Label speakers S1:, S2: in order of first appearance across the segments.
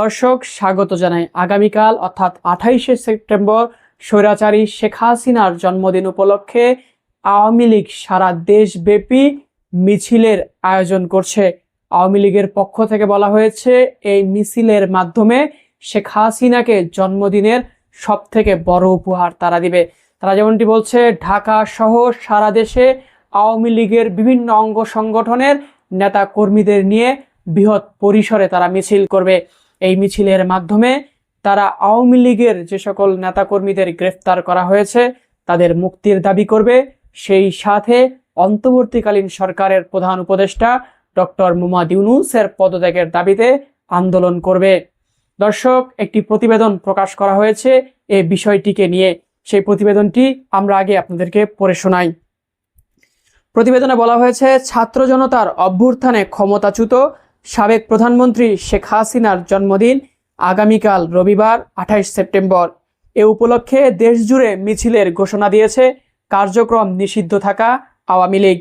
S1: দর্শক, স্বাগত জানাই আগামীকাল, অর্থাৎ আঠাইশে সেপ্টেম্বর, স্বৈরাচারী শেখ হাসিনার জন্মদিন উপলক্ষে আওয়ামী লীগ সারা দেশব্যাপী মিছিলের আয়োজন করছে। আওয়ামী লীগের পক্ষ থেকে বলা হয়েছে, এই মিছিলের মাধ্যমে শেখ হাসিনাকে জন্মদিনের সব থেকে বড় উপহার তারা দিবে। তারা যেমনটি বলছে, ঢাকা সহ সারা দেশে আওয়ামী লীগের বিভিন্ন অঙ্গ সংগঠনের নেতা কর্মীদের নিয়ে বৃহৎ পরিসরে তারা মিছিল করবে। এই মিছিলের মাধ্যমে তারা আওয়ামী লীগের যে সকল নেতাকর্মীদের গ্রেফতার করা হয়েছে, তাদের মুক্তির দাবি করবে। সেই সাথে অন্তর্বর্তীকালীন সরকারের প্রধান উপদেষ্টা ডক্টর মুমাদ ইউনুসের পদত্যাগের দাবিতে আন্দোলন করবে। দর্শক, একটি প্রতিবেদন প্রকাশ করা হয়েছে এ বিষয়টিকে নিয়ে। সেই প্রতিবেদনটি আমরা আগে আপনাদেরকে পড়ে শোনাই। প্রতিবেদনে বলা হয়েছে, ছাত্র জনতার অভ্যুত্থানে ক্ষমতাচ্যুত সাবেক প্রধানমন্ত্রী শেখ হাসিনার জন্মদিন আগামীকাল রবিবার, আঠাইশ সেপ্টেম্বর। এ উপলক্ষে দেশজুড়ে মিছিলের ঘোষণা দিয়েছে কার্যক্রম নিষিদ্ধ থাকা আওয়ামী লীগ।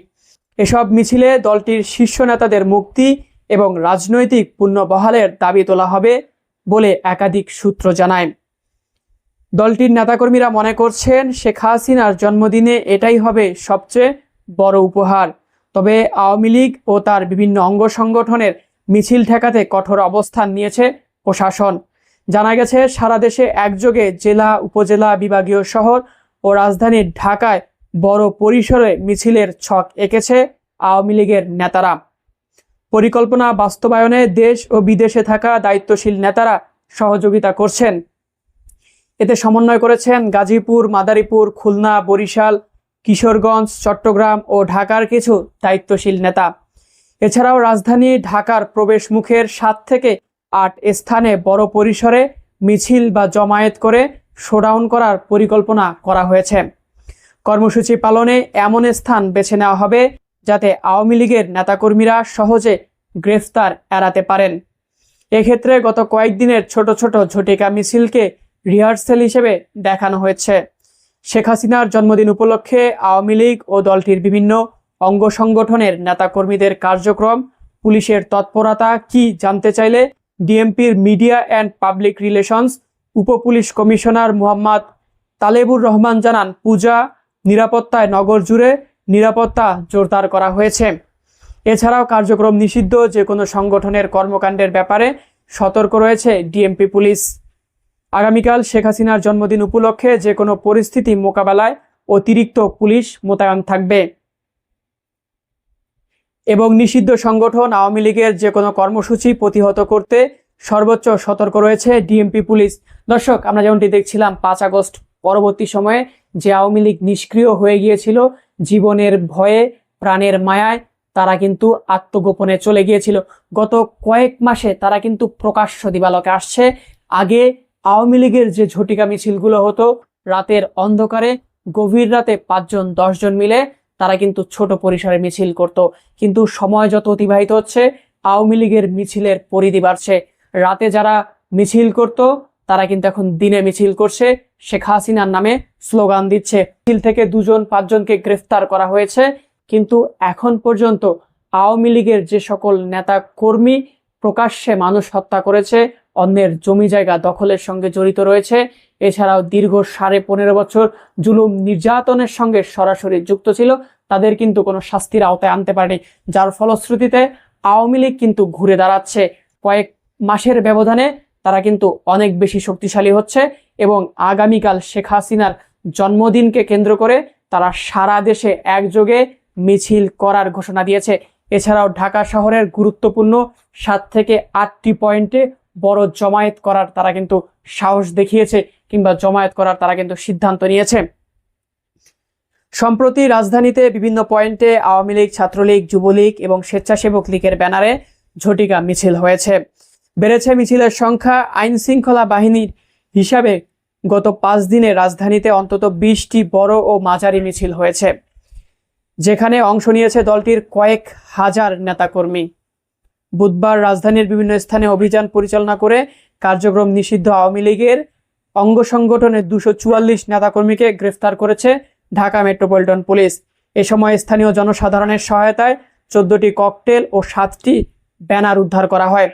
S1: এসব মিছিলে দলটির শীর্ষ নেতাদের মুক্তি এবং রাজনৈতিক পুনর্বহালের দাবি তোলা হবে বলে একাধিক সূত্র জানায়। দলটির নেতাকর্মীরা মনে করছেন শেখ হাসিনার জন্মদিনে এটাই হবে সবচেয়ে বড় উপহার। তবে আওয়ামী লীগ ও তার বিভিন্ন অঙ্গ সংগঠনের মিছিল ঠেকাতে কঠোর অবস্থান নিয়েছে প্রশাসন। জানা গেছে, সারা দেশে একযোগে জেলা, উপজেলা, বিভাগীয় শহর ও রাজধানী ঢাকায় বড় পরিসরে মিছিলের ছক এঁকেছে আওয়ামী লীগের নেতারা। পরিকল্পনা বাস্তবায়নে দেশ ও বিদেশে থাকা দায়িত্বশীল নেতারা সহযোগিতা করছেন। এতে সমন্বয় করেছেন গাজীপুর, মাদারীপুর, খুলনা, বরিশাল, কিশোরগঞ্জ, চট্টগ্রাম ও ঢাকার কিছু দায়িত্বশীল নেতা। এছাড়াও রাজধানী ঢাকার প্রবেশ মুখের সাত থেকে আট স্থানে বড় পরিসরে মিছিল বা জমায়েত করে শোডাউন করার পরিকল্পনা করা হয়েছে। কর্মসূচি পালনে এমন স্থান বেছে নেওয়া হবে যাতে আওয়ামী লীগের নেতাকর্মীরা সহজে গ্রেফতার এড়াতে পারেন। এক্ষেত্রে গত কয়েকদিনের ছোট ছোট ঝটিকা মিছিলকে রিহার্সেল হিসেবে দেখানো হয়েছে। শেখ হাসিনার জন্মদিন উপলক্ষে আওয়ামী লীগ ও দলটির বিভিন্ন অঙ্গ সংগঠনের নেতাকর্মীদের কার্যক্রম, পুলিশের তৎপরতা কি জানতে চাইলে ডিএমপির মিডিয়া অ্যান্ড পাবলিক রিলেশনস উপপুলিশ কমিশনার মোহাম্মদ তালেবুর রহমান জানান, পূজা, নিরাপত্তায় নগর জুড়ে নিরাপত্তা জোরদার করা হয়েছে। এছাড়াও কার্যক্রম নিষিদ্ধ যে কোনো সংগঠনের কর্মকাণ্ডের ব্যাপারে সতর্ক রয়েছে ডিএমপি পুলিশ। আগামীকাল শেখ হাসিনার জন্মদিন উপলক্ষে যে কোনো পরিস্থিতি মোকাবেলায় অতিরিক্ত পুলিশ মোতায়েন থাকবে। এবং নিষিদ্ধ সংগঠন আওয়ামী লীগের যে কোনো কর্মসূচি প্রতিহত করতে সর্বোচ্চ সতর্ক রয়েছে ডিএমপি পুলিশ। দর্শক, আমরা যেমনটি দেখছিলাম, পাঁচ আগস্ট পরবর্তী সময়ে যে আওয়ামী লীগ নিষ্ক্রিয় হয়ে গিয়েছিল, জীবনের ভয়ে, প্রাণের মায়ায় তারা কিন্তু আত্মগোপনে চলে গিয়েছিল। গত কয়েক মাসে তারা কিন্তু প্রকাশ্য দিবালকে আসছে। আগে আওয়ামী লীগের যে ঝটিকা মিছিলগুলো হতো, রাতের অন্ধকারে, গভীর রাতে পাঁচজন, দশজন মিলে তারা কিন্তু ছোট পরিসরে মিছিল করত। কিন্তু সময় যত অতিবাহিত হচ্ছে, আওয়ামী লীগের মিছিলের পরিধি বাড়ছে। রাতে যারা মিছিল করত, তারা কিন্তু এখন দিনে মিছিল করছে। শেখ হাসিনার নামে স্লোগান দিচ্ছে, মিছিল থেকে দুজন, পাঁচজনকে গ্রেফতার করা হয়েছে। কিন্তু এখন পর্যন্ত আওয়ামী লীগের যে সকল নেতা কর্মী প্রকাশ্যে মানুষ হত্যা করেছে অন্যের জমি জায়গা দখলের সঙ্গে জড়িত রয়েছে। এছাড়াও দীর্ঘ সাড়ে পনেরো বছর জুলুম নির্যাতনের সঙ্গে সরাসরি যুক্ত ছিল। তাদের কিন্তু কোনো শাস্তির আওতায় আনতে পারেনি, যার ফলশ্রুতিতে আওয়ামী লীগ কিন্তু ঘুরে দাঁড়াচ্ছে। কয়েক মাসের ব্যবধানে তারা কিন্তু অনেক বেশি শক্তিশালী হচ্ছে এবং আগামীকাল শেখ হাসিনার জন্মদিনকে কেন্দ্র করে তারা সারা দেশে একযোগে মিছিল করার ঘোষণা দিয়েছে। এছাড়াও ঢাকা শহরের গুরুত্বপূর্ণ সাত থেকে আটটি পয়েন্টে বড় জমায়েত করার তারা কিন্তু সাহস দেখিয়েছে কিংবা জমায়েত করার তারা কিন্তু সিদ্ধান্ত নিয়েছে। সম্প্রতি রাজধানীতে বিভিন্ন পয়েন্টে আওয়ামী লীগ, ছাত্রলীগ, যুবলীগ এবং স্বেচ্ছাসেবক লীগের ব্যানারে ঝটিকা মিছিল হয়েছে। বেড়েছে মিছিলের সংখ্যা, আইন শৃঙ্খলা বাহিনীর হিসাবে গত পাঁচ দিনে রাজধানীতে অন্তত বিশটি বড় ও মাঝারি মিছিল হয়েছে, যেখানে অংশ নিয়েছে দলটির কয়েক হাজার নেতাকর্মী। বুধবার রাজধানীর বিভিন্ন স্থানে অভিযান পরিচালনা করে কার্যক্রম নিষিদ্ধ আওয়ামী লীগের অঙ্গ সংগঠনের দুশো চুয়াল্লিশ নেতাকর্মীকে গ্রেফতার করেছে ঢাকা মেট্রোপলিটন পুলিশ। এ সময় স্থানীয় জনসাধারণের সহায়তায় চোদ্দটি ককটেল ও সাতটি ব্যানার উদ্ধার করা হয়।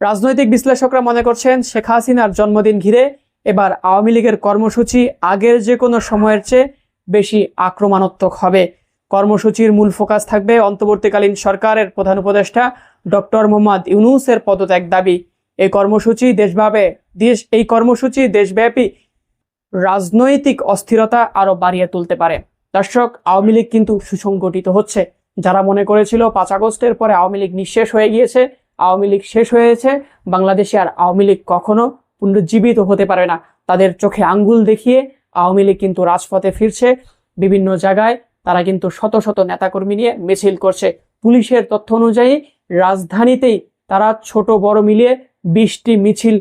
S1: রাজনৈতিক বিশ্লেষকরা মনে করছেন, শেখ হাসিনার জন্মদিন ঘিরে এবার আওয়ামী লীগের কর্মসূচি আগের যে কোনো সময়ের চেয়ে বেশি আক্রমণাত্মক হবে। কর্মসূচির মূল ফোকাস থাকবে অন্তর্বর্তীকালীন সরকারের প্রধান উপদেষ্টা ডক্টর মোহাম্মদ ইউনুসের পদত্যাগ দাবি। এই কর্মসূচি দেশভাবে, দেশ, এই কর্মসূচি দেশব্যাপী রাজনৈতিক অস্থিরতা আরও বাড়িয়ে তুলতে পারে। দর্শক, আওয়ামী লীগ কিন্তু সুসংগঠিত হচ্ছে। যারা মনে করেছিল পাঁচ আগস্টের পরে আওয়ামী লীগ নিঃশেষ হয়ে গিয়েছে, আওয়ামী লীগ শেষ হয়েছে, বাংলাদেশে আর আওয়ামী লীগ কখনো পুনরুজ্জীবিত হতে পারে না। তাদের চোখে আঙ্গুল দেখিয়ে আওয়ামী লীগ কিন্তু রাজপথে ফিরছে। বিভিন্ন জায়গায় তারা কিন্তু শত শত নেতাকর্মী নিয়ে মিছিল করছে। পুলিশের তথ্য অনুযায়ী রাজধানীতেই তারা ছোট বড় মিলিয়ে বিশটি মিছিল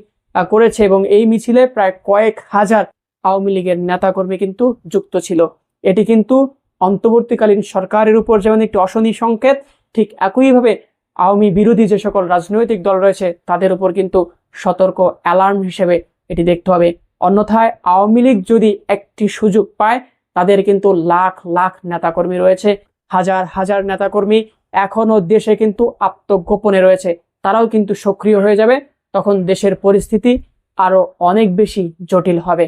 S1: করেছে এবং এই মিছিলে প্রায় কয়েক হাজার আওয়ামী লীগের নেতাকর্মী কিন্তু যুক্ত ছিল। এটি কিন্তু অন্তর্বর্তীকালীন সরকারের উপর যেমন একটি অশনি সংকেত, ঠিক একইভাবে আওয়ামী বিরোধী যে সকল রাজনৈতিক দল রয়েছে, তাদের উপর কিন্তু সতর্ক অ্যালার্ম হিসেবে এটি দেখতে হবে। অন্যথায় আওয়ামী লীগ যদি একটি সুযোগ পায় তাদের কিন্তু লাখ লাখ নেতাকর্মী রয়েছে, হাজার হাজার নেতাকর্মী এখনও দেশে কিন্তু আত্মগোপনে রয়েছে। তারাও কিন্তু সক্রিয় হয়ে যাবে, তখন দেশের পরিস্থিতি আরও অনেক বেশি জটিল হবে।